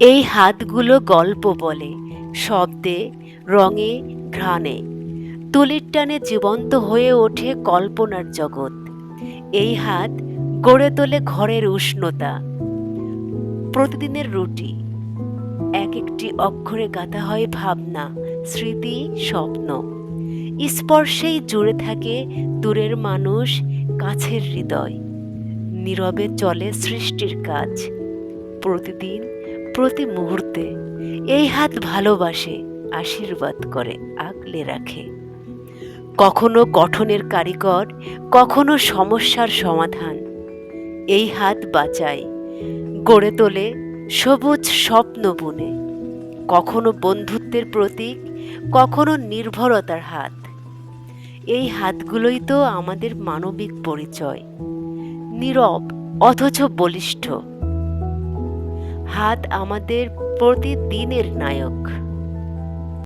এই হাতগুলো গল্প বলে, শব্দে, রঙে, ঘ্রাণে। তুলির টানে জীবন্ত হয়ে ওঠে কল্পনার জগৎ। এই হাত গড়ে তোলে ঘরের উষ্ণতা। প্রতিদিনের রুটি। এক একটি অক্ষরে গাঁথা হয় ভাবনা, স্মৃতি, স্বপ্ন। স্পর্শেই জুড়ে থাকে দূরের মানুষ, কাছের হৃদয়। নীরবে চলে সৃষ্টির কাজ। প্রতিদিন প্রতি মুহূর্তে এই হাত ভালোবাসে, আশীর্বাদ করে, আগলে রাখে। কখনো গঠনের কারিগর, কখনো সমস্যার সমাধান। এই হাত বাঁচায়, গড়ে তোলে সবুজ স্বপ্ন বুনে। কখনো বন্ধুত্বের প্রতীক, কখনো নির্ভরতার হাত। এই হাতগুলোই তো আমাদের মানবিক পরিচয়। নীরব, অথচ বলিষ্ঠ। হাত আমাদের প্রতিদিনের নায়ক।